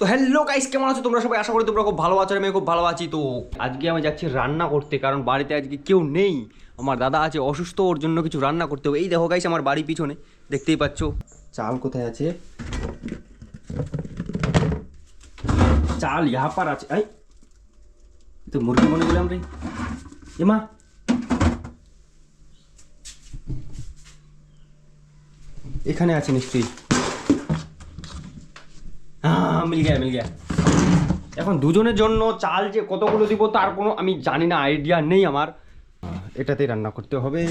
তো hello guys কেমন আছো? তোমরা সবাই আশা করি তোমরা খুব ভালো আছো আমি খুব ভালো আছি। তো আজকে আমি যাচ্ছি রান্না করতে, কারণ বাড়িতে আজকে কেউ নেই। আমার দাদা আছে অসুস্থ, ওর জন্য কিছু রান্না করতে হবে। এই দেখো গাইস আমার বাড়ি পিছনে, দেখতেই পাচ্ছ। চাল কোথায় আছে? চাল ইহা পার আছে। এই তো মুরগি মনে করলাম রে। এ মা। এখানে আছে নিশ্চয়ই। মিল গেয়া মিল গেয়া এখন দুজনের জন্য চাল যে কতগুলো দিব তার কোনো আমি জানি না আইডিয়া নেই আমার আহ, এটাতেই রান্না করতে হবে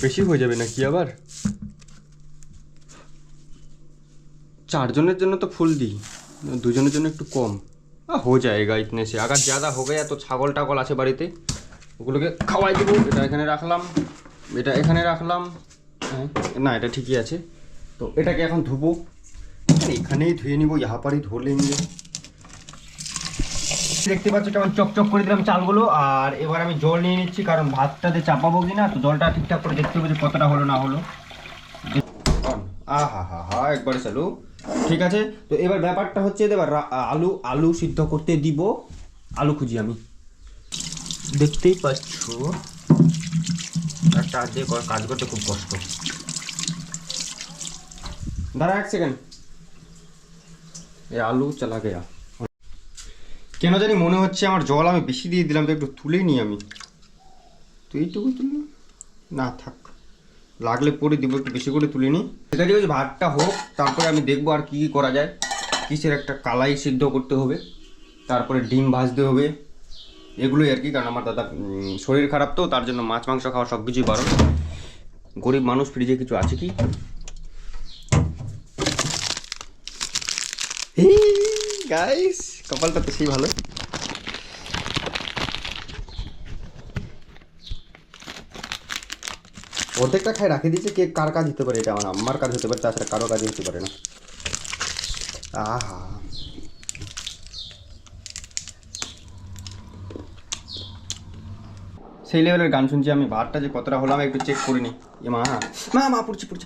বেশি হয়ে যাবে নাকি আবার চারজনের জন্য তো ফুল দিই দুজনের জন্য একটু কম আহ, হো যায়গা ইতনে সে আগার ज़्यादा हो गया তো ছাগল টাগল আছে বাড়িতে ওগুলোকে খাওয়াই দেবো এটা এখানে রাখলাম এটা এখানে রাখলাম হ্যাঁ, না, এটা ঠিকই আছে। তো এটাকে এখন ধুবো। এখানেই ধুয়ে নিবো, ইহা পারি ধরলে নিয়ে দেখতে পাচ্ছ কেমন চকচক করে দিলাম চালগুলো, আর এবার আমি জল নিয়ে নিচ্ছি, কারণ ভাতটাতে চাপাবো কি না তো জলটা ঠিকঠাক করে দেখতে হবে যে কতটা হলো, না হলো। আহা হা হা, একবারে চালু। ঠিক আছে, তো এবার ব্যাপারটা হচ্ছে, এবার আলু আলু সিদ্ধ করতে দিব। আলু খুঁজি আমি। দেখতেই পাচ্ছ একটা হাত দিয়ে কাজ করতে খুব কষ্ট। দাঁড়া এক সেকেন্ড এই আলু চালা গেয়া কেন জানি মনে হচ্ছে আমার জল আমি বেশি দিয়ে দিলাম, তো একটু তুলেই নিই আমি। তো এইটুকু তুলি না, থাক। লাগলে পরে দিব, একটু বেশি করে তুলে নিই ঠিক আছে ওই ভাতটা হোক, তারপরে আমি দেখব আর কী কী করা যায়। কিসের একটা কালাই সিদ্ধ করতে হবে, তারপরে ডিম ভাজতে হবে। এগুলোই আর কি, কারণ আমার দাদা শরীর খারাপ তো, তার জন্য মাছ, মাংস খাওয়া সব কিছুই বারণ। গরিব মানুষ, ফ্রিজে কিছু আছে কি? গাইস কপালটা তো সেই ভালো। অর্ধেকটা খাই রাখে দিয়েছে, কে কার কাজ হতে পারে এটা আমার আমার কাজ হতে পারে, তাছাড়া কারও কাজ হতে পারে না। আহা। সেই লেভেলের গান শুনছি আমি। ভাতটা যে কতটা হলাম একটু চেক করে নি। এ মা মা মা পড়ছি পড়ছি।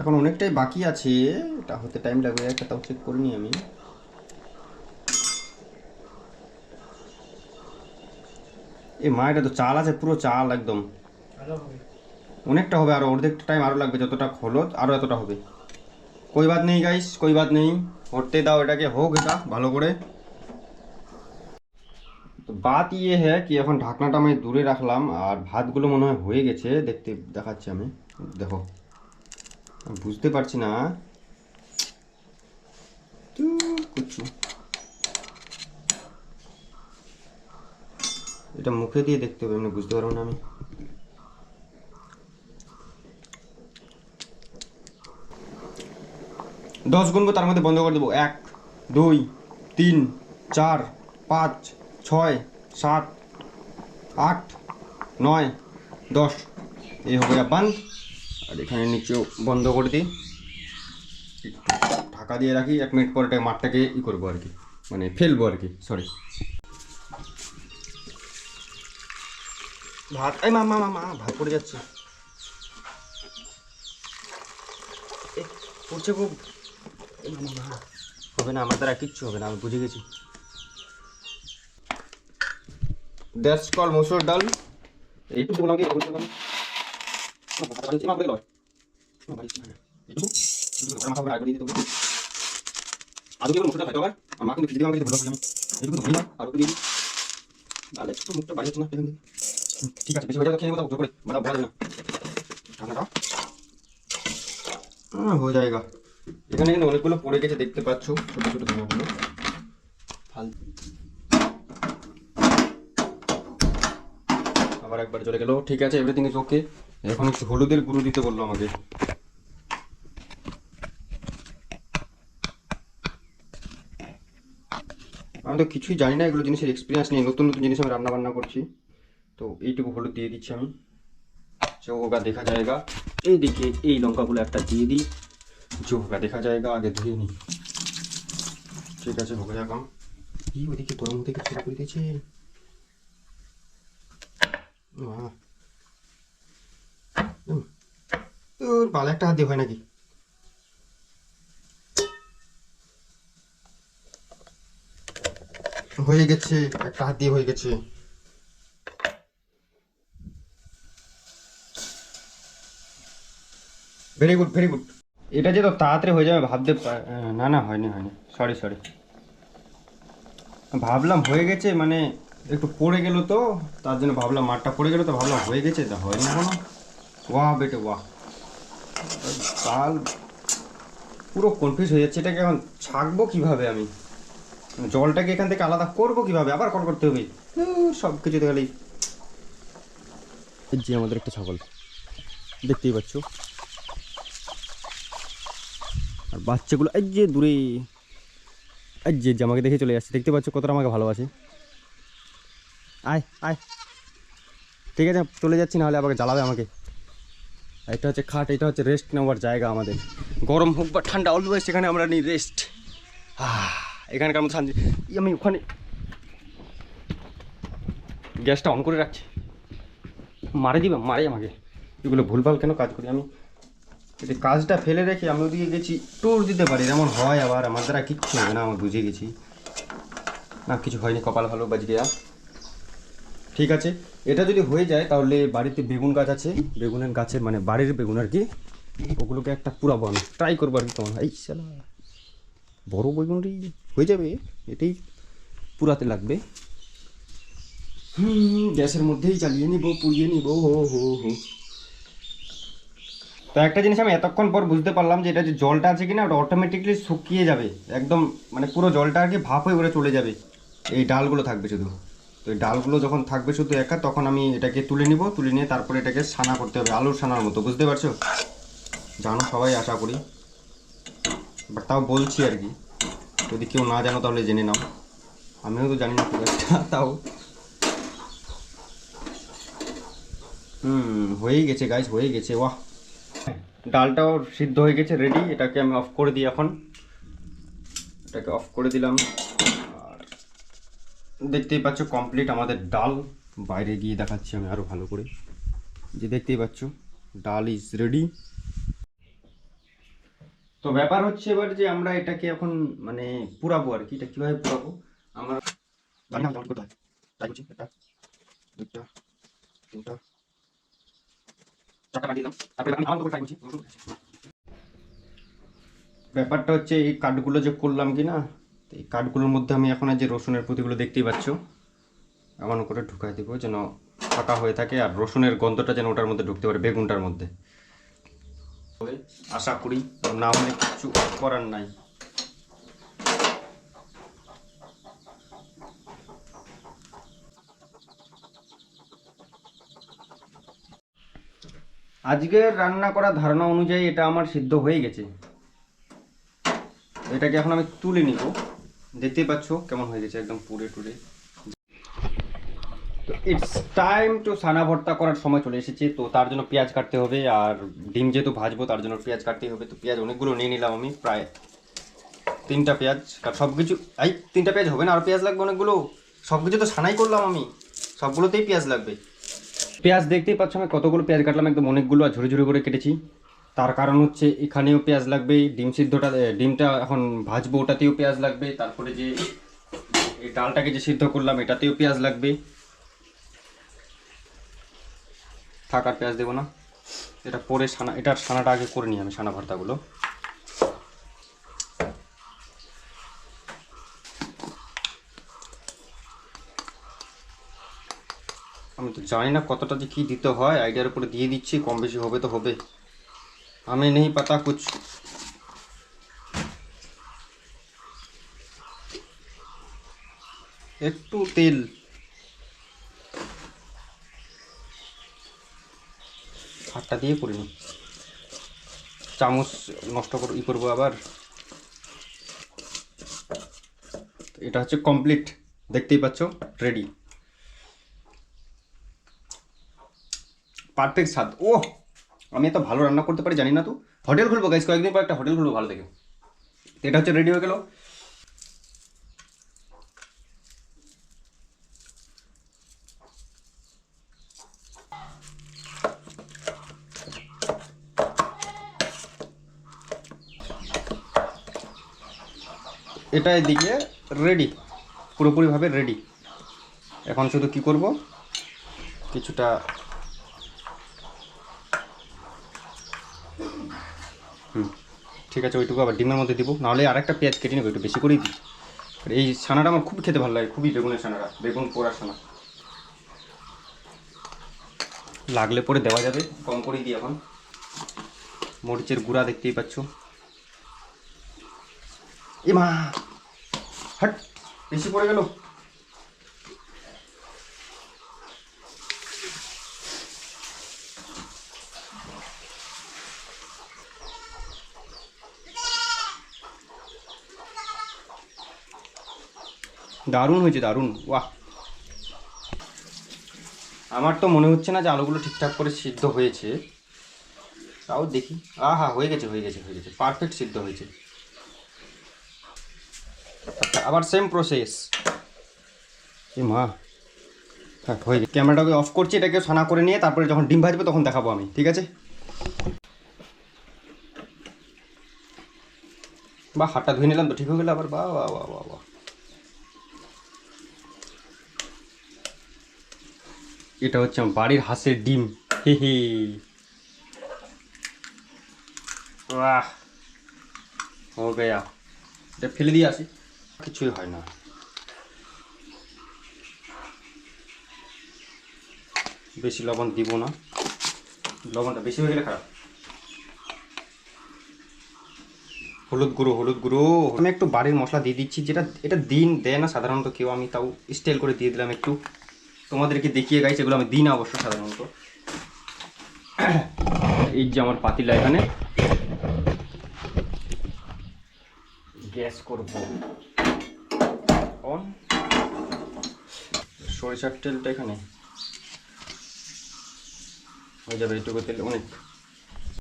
এখন অনেকটাই বাকি আছে। এটা হতে টাইম লাগবে একটা তাও চেক করে নি আমি। এ মা এটা তো চাল আছে পুরো চাল একদম। অনেকটা হবে আর অর্ধেকটা টাইম আরও লাগবে যতটা হলো আরও এতটা হবে। কই বাদ নেই গাইস কই বাদ নেই। হতে দাও এটাকে হোক এটা ভালো করে। তো বাত ইয়ে হ্যাঁ কি, এখন ঢাকনাটা আমি দূরে রাখলাম, আর ভাতগুলো মনে হয় হয়ে গেছে, দেখতে দেখাচ্ছি আমি। দেখো বুঝতে পারছি না। এটা মুখে দিয়ে দেখতে হবে এমনি বুঝতে পারব না আমি। দশ গুনবো তার মধ্যে বন্ধ করে দেবো। এক, দুই, তিন, চার, পাঁচ ছয়, সাত, আট, নয়, দশ। এই হবে বান্ধ আর এখানে নিচেও বন্ধ করে দিই। ঢাকা দিয়ে রাখি, এক মিনিট পরে মাঠটাকে ই করব আর কি। মানে ফেলব আর কি সরি ভাত, এই মা মা মা ভাত পড়ে যাচ্ছে। পড়ছে খুব। হবে না, আমার দ্বারা কিচ্ছু হবে না, আমি বুঝে গেছি। দ্যাটস কল মসুর ডাল। এইটুকু বললাম কি বলতে পারি মা বলে লয় এইটুকু আমার খাবার আগে দিয়ে দিতে হবে আলু দিয়ে খাইতে হবে আর মা কিন্তু আমাকে ভালো খাই এইটুকু তো দিলাম আর দিয়ে দিই তাহলে একটু মুখটা না ঠিক আছে না এখানে অনেকগুলো পড়ে গেছে, দেখতে পাচ্ছ, ছোট ছোট ফালতু আবার একবার চলে গেল ঠিক আছে এভরিথিং ইজ ওকে এখন একটু হলুদের গুঁড়ো দিতে বললো আমাকে আমি তো কিছুই জানি না এগুলো জিনিসের এক্সপিরিয়েন্স নেই নতুন নতুন জিনিস আমি রান্না বান্না করছি তো এইটুকু হলুদ দিয়ে দিচ্ছি আমি जो होगा देखा जाएगा এই দিকে এই লঙ্কাগুলো একটা দিয়ে দিই जो होगा देखा जाएगा আগে ধুয়ে নিই ঠিক আছে হবে এখন কি ওদিকে গরম থেকে শুরু করে দিয়েছে মা। উম। তোর বাল একটা হাত দিয়ে হয় নাকি? হয়ে গেছে, একটা হাত দিয়ে হয়ে গেছে। ভেরি গুড ভেরি গুড এটা যে তো তাড়াতাড়ি হয়ে যাবে, ভাবতে না না, হয়নি হয়নি। সরি সরি ভাবলাম হয়ে গেছে মানে একটু পড়ে গেল তো, তার জন্য ভাবলাম মাঠটা পড়ে গেল তো, ভাবলাম হয়ে গেছে, তা হয়নি কোনো ওয়াহ বেটে, ওয়াহ। কাল পুরো কনফিউজ হয়ে যাচ্ছে, এটাকে এখন ছাকবো কীভাবে আমি? জলটাকে এখান থেকে আলাদা করব কীভাবে? আবার কল করতে হবে? সব কিছু তো খালি এই যে আমাদের একটা ছাগল। দেখতেই পাচ্ছ? আর বাচ্চাগুলো এই যে দূরে এই যে আমাকে দেখে চলে যাচ্ছে, দেখতে পাচ্ছ কতটা আমাকে ভালোবাসে? আয় আয়। ঠিক আছে, চলে যাচ্ছি, নাহলে আমাকে জ্বালাবে আমাকে। এটা হচ্ছে খাট, এটা হচ্ছে রেস্ট নেওয়ার জায়গা আমাদের। গরম হোক বা ঠান্ডা অলওয়েজ এখানে আমরা নিই রেস্ট এখানকার মতো শান্তি আমি ওখানে গ্যাসটা অন করে রাখছি। মারে দিবে, মারে আমাকে। এগুলো ভুলভাল কেন কাজ করি আমি? যদি কাজটা ফেলে রেখে আমি ওদিকে গেছি ট্যুর দিতে পারি। যেমন হয় আবার, আমার দ্বারা কিচ্ছু হবে না, আমি বুঝে গেছি। না, কিছু হয়নি, কপাল ভালো, বাজ গেয়া। ঠিক আছে। এটা যদি হয়ে যায়, তাহলে বাড়িতে বেগুন গাছ আছে। বেগুনের গাছের মানে বাড়ির বেগুন আর কি, ওগুলোকে একটা পুরা বানো ট্রাই করব আর কি তোমার। এই শালা, বড় বেগুনটি হয়ে যাবে। এটাই পুরাতে লাগবে। হুম, গ্যাসের মধ্যেই চালিয়ে নিব, পুড়িয়ে নিব, হো হো হো। তো একটা জিনিস আমি এতক্ষণ পর বুঝতে পারলাম যে এটা যে জলটা আছে কিনা, ওটা অটোমেটিকলি শুকিয়ে যাবে। একদম মানে পুরো জলটা আর কি ভাপ হয়ে করে চলে যাবে। এই ডালগুলো থাকবে শুধু। তো এই ডালগুলো যখন থাকবে শুধু একা, তখন আমি এটাকে তুলে নিব, তুলে নিয়ে তারপরে এটাকে ছানা করতে হবে, আলুর ছানার মতো, বুঝতে পারছ? জানো সবাই, আশা করি। বাট তাও বলছি আর কি, যদি কেউ না জানো তাহলে জেনে নাও। আমিও তো জানি না খুব তাও। হুম, হয়েই গেছে গাইস হয়ে গেছে বাহ ডালটাও সিদ্ধ হয়ে গেছে রেডি এটাকে আমি অফ করে দিই এখন। এটাকে অফ করে দিলাম। দেখতেই পাচ্ছ কমপ্লিট আমাদের ডাল। বাইরে গিয়ে দেখাচ্ছি আমি আরও ভালো করে। যে দেখতেই পাচ্ছ ডাল ইজ রেডি তো ব্যাপার হচ্ছে এবার যে আমরা এটাকে এখন মানে পুরাবো আর কি এটা কীভাবে পুরাবো? আমরা জানি না কেমন করতে ট্রাই করছি একটা দুটা তিনটা। চারটা দিলাম। তারপরে আমি আমার করে ট্রাই করছি। ব্যাপারটা হচ্ছে এই কাঠগুলো যে করলাম কি না এই কাঠগুলোর মধ্যে আমি এখন যে রসুনের পুঁতিগুলো দেখতেই পাচ্ছ এমন করে ঢুকাই দেবো যেন ফাঁকা হয়ে থাকে আর রসুনের গন্ধটা যেন ওটার মধ্যে ঢুকতে পারে, বেগুনটার মধ্যে। আশা করি না হলে কিছু করার নাই। আজকের রান্না করা ধারণা অনুযায়ী এটা আমার সিদ্ধ হয়ে গেছে। এটাকে এখন আমি তুলে নিব। দেখতেই পাচ্ছ কেমন হয়ে গেছে একদম পুড়ে টুরে তো ইটস টাইম টু সানা ভর্তা করার সময় চলে এসেছে, তো তার জন্য পেঁয়াজ কাটতে হবে আর ডিম যেহেতু ভাজবো তার জন্য পেঁয়াজ কাটতেই হবে, তো পেঁয়াজ অনেকগুলো নিয়ে নিলাম আমি, প্রায় তিনটা পেঁয়াজ, আর সব কিছু এই তিনটা পেঁয়াজ হবে না? আর পেঁয়াজ লাগবে অনেকগুলো? সব কিছু তো সানাই করলাম আমি, সবগুলোতেই পেঁয়াজ লাগবে। পেঁয়াজ দেখতেই পাচ্ছ আমি কতগুলো পেঁয়াজ কাটলাম, একদম অনেকগুলো আর ঝুড়ি ঝুড়ি করে কেটেছি। তার কারণ হচ্ছে এখানেও পেঁয়াজ লাগবে, ডিম সিদ্ধটা ডিমটা এখন ভাজবো, ওটাতেও পেঁয়াজ লাগবে, তারপরে যে এই ডালটাকে যে সিদ্ধ করলাম, এটাতেও পেঁয়াজ লাগবে। থাক, আর পেঁয়াজ দেবো না। এটা পরে সানা, এটার সানাটা আগে করে নিই আমি, সানা ভর্তাগুলো। আমি তো জানি না কতটা যে কী দিতে হয়, আইডিয়ার উপরে দিয়ে দিচ্ছি, কম বেশি হবে তো হবে। हमें नहीं पता कुछ একটু তেল হাতটা দিয়ে করে নি চামচ নষ্ট করে ই করবো আবার এটা হচ্ছে কমপ্লিট দেখতেই পাচ্ছ রেডি পারফেক্ট স্বাদ ও আমি এত ভালো রান্না করতে পারি, জানি না তো। হোটেল খুলবো গাইজ কয়েকদিন পর একটা হোটেল খুলবো ভালো দেখে। এটা হচ্ছে রেডি হয়ে গেল। এটা এদিকে রেডি পুরোপুরিভাবে রেডি এখন শুধু কি করব? কিছুটা হুম, ঠিক আছে, ওইটুকু আবার ডিমের মধ্যে দিব। নাহলে আরেকটা পেঁয়াজ কেটে নেব, একটু বেশি করেই দিই। আর এই ছানাটা আমার খুব খেতে ভালো লাগে, খুবই বেগুনের ছানাটা, বেগুন পোড়া ছানা। লাগলে পরে দেওয়া যাবে, কম করেই দিই এখন। মরিচের গুঁড়া দেখতেই পাচ্ছ। এ মা, হাট, বেশি পড়ে গেল। দারুণ হয়েছে, দারুণ। বাহ। আমার তো মনে হচ্ছে না যে আলুগুলো ঠিকঠাক করে সিদ্ধ হয়েছে। তাও দেখি। আহা, হয়ে গেছে হয়ে গেছে হয়ে গেছে। পারফেক্ট সিদ্ধ হয়েছে। আবার সেম প্রসেস এ মা। হ্যাঁ হয়ে গেছে। ক্যামেরাটাকে অফ করছি, এটাকে সানা করে নিয়ে তারপরে যখন ডিম ভাজবে তখন দেখাবো আমি, ঠিক আছে? বাহ, হাতটা ধুয়ে নিলাম তো, ঠিক হয়ে গেলো আবার। বাহ বাহ বাহ বাহ। এটা হচ্ছে আমার বাড়ির হাঁসের ডিম। হে হে। হো গয়া। এটা ফেলে দিয়ে আসি। কিছুই হয় না। বেশি লবণ দিব না। লবণটা বেশি হয়ে গেলে খারাপ। হলুদ গুঁড়ো হলুদ গুঁড়ো। আমি একটু বাড়ির মশলা দিয়ে দিচ্ছি। যেটা, এটা দিন, দেয় না সাধারণত কেউ। আমি তাও স্টেল করে দিয়ে দিলাম একটু। তোমাদেরকে দেখিয়ে গাইছে, এগুলো আমি দিই না অবশ্য সাধারণত। এই যে আমার পাতিলা এখানে। গ্যাস করব। অন সরিষার তেলটা এখানে। হয়ে যাবে এইটুকু তেল, অনেক।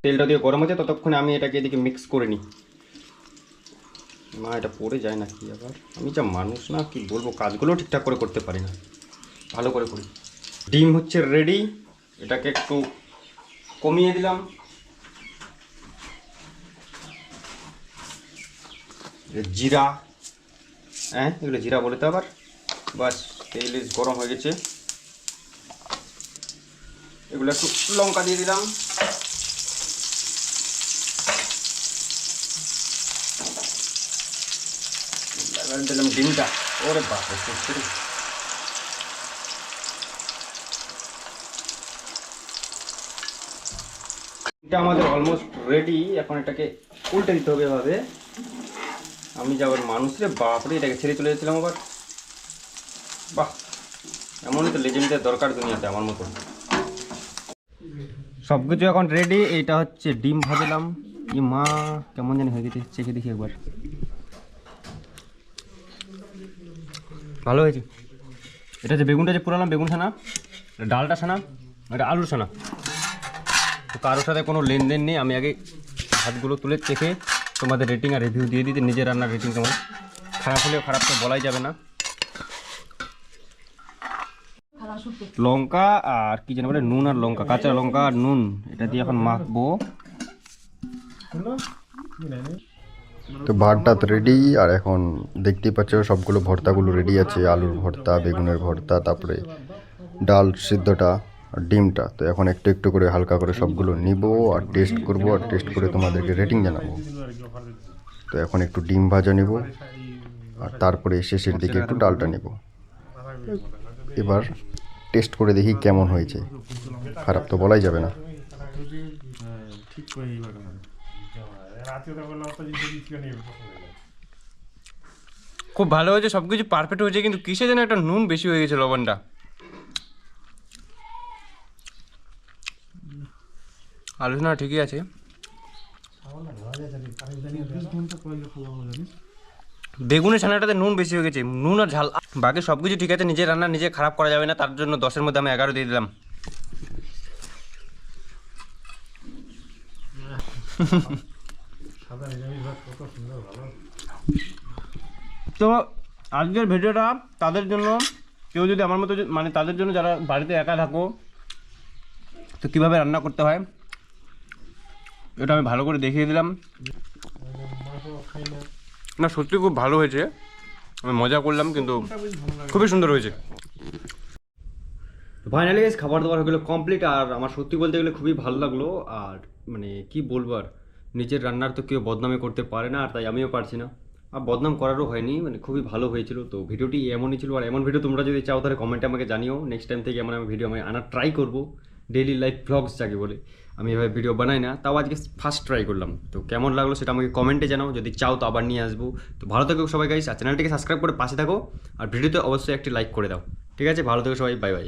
তেলটা দিয়ে গরম হচ্ছে ততক্ষণে আমি এটাকে এদিকে মিক্স করে নিই। মা, এটা পড়ে যায় না কি আবার? আমি যা মানুষ না, কি বলব? কাজগুলো ঠিকঠাক করে করতে পারি না। ভালো করে করি। ডিম হচ্ছে রেডি এটাকে একটু কমিয়ে দিলাম। জিরা হ্যাঁ এগুলো জিরা বলে তো আবার। বাস, তেল গরম হয়ে গেছে। এগুলো একটু লঙ্কা দিয়ে দিলাম। দিলাম ডিমটা। ওরে বাপরে সত্যি রে। এটা আমাদের অলমোস্ট রেডি এখন এটাকে উল্টে দিতে হবে এভাবে। আমি যাবার মানুষ রে, বাপরে, এটাকে ছেড়ে চলে যাচ্ছিলাম আবার। বাহ, এমনই তো লেজেন্ডের দরকার দুনিয়াতে আমার মতো সব কিছু এখন রেডি এইটা হচ্ছে ডিম ভাজলাম। ই মা, কেমন জানি হয়ে গেছে, চেখে দেখি একবার। ভালো হয়েছে। এটা যে বেগুনটা যে পুরালাম বেগুন ছানা ডালটা ছানা, এটা আলুর ছানা। তো কারোর সাথে কোনো লেনদেন নেই। আমি আগে হাতগুলো তুলে চেখে তোমাদের রেটিং আর রিভিউ দিয়ে দিতে, নিজের রান্নার রেটিং কেমন খারাপ হলেও খারাপ তো বলাই যাবে না। লঙ্কা আর কি যেন বলে, নুন আর লঙ্কা, কাঁচা লঙ্কা আর নুন, এটা দিয়ে এখন মাখবো। তো ভাতটা রেডি আর এখন দেখতেই পাচ্ছ সবগুলো ভর্তাগুলো রেডি আছে, আলুর ভর্তা, বেগুনের ভর্তা, তারপরে ডাল সিদ্ধটা। আর ডিমটা। তো এখন একটু একটু করে হালকা করে সবগুলো নিব আর টেস্ট করব আর টেস্ট করে তোমাদেরকে রেটিং জানাব। তো এখন একটু ডিম ভাজা নিব আর তারপরে শেষের দিকে একটু ডালটা নিব। এবার টেস্ট করে দেখি কেমন হয়েছে। খারাপ তো বলাই যাবে না। খুব ভালো হয়েছে সব কিছু পারফেক্ট হয়েছে, কিন্তু কিসে যেন একটা নুন বেশি হয়ে গেছে লবণটা? আলোচনা ঠিকই আছে। বেগুনের ছানাটাতে নুন বেশি হয়ে গেছে, নুন আর ঝাল। বাকি সব কিছু ঠিক আছে, নিজের রান্না নিজে খারাপ করা যাবে না, তার জন্য দশের মধ্যে আমি এগারো দিয়ে দিলাম। তো আজকের ভিডিওটা তাদের জন্য, কেউ যদি আমার মতো মানে তাদের জন্য যারা বাড়িতে একা থাকো, তো কীভাবে রান্না করতে হয়? এটা আমি ভালো করে দেখিয়ে দিলাম। না, সত্যি খুব ভালো হয়েছে। আমি মজা করলাম, কিন্তু খুবই সুন্দর হয়েছে। ফাইনালি এস খাবার দাবার হয়ে কমপ্লিট আর আমার সত্যি বলতে গেলে খুবই ভালো লাগল। আর মানে কি বলব আর, নিজের রান্নার তো কেউ বদনামে করতে পারে না, আর তাই আমিও পারছি না। আর বদনাম করারও হয়নি মানে খুবই ভালো হয়েছিল। তো ভিডিওটি এমনই ছিল, আর এমন ভিডিও তোমরা যদি চাও তাহলে কমেন্টে আমাকে জানিও। নেক্সট টাইম থেকে এমন আমি ভিডিও আমি আনার ট্রাই করব। ডেইলি লাইফ ব্লগস যাকে বলে। আমি এভাবে ভিডিও বানাই না, তাও আজকে ফার্স্ট ট্রাই করলাম। তো কেমন লাগল সেটা আমাকে কমেন্টে জানাও, যদি চাও তো আবার নিয়ে আসব। তো ভালো থেকো সবাই গাইস আর চ্যানেলটিকে সাবস্ক্রাইব করে পাশে থাকো, আর ভিডিওতে অবশ্যই একটি লাইক করে দাও। ঠিক আছে, ভালো থেকো সবাই বাই বাই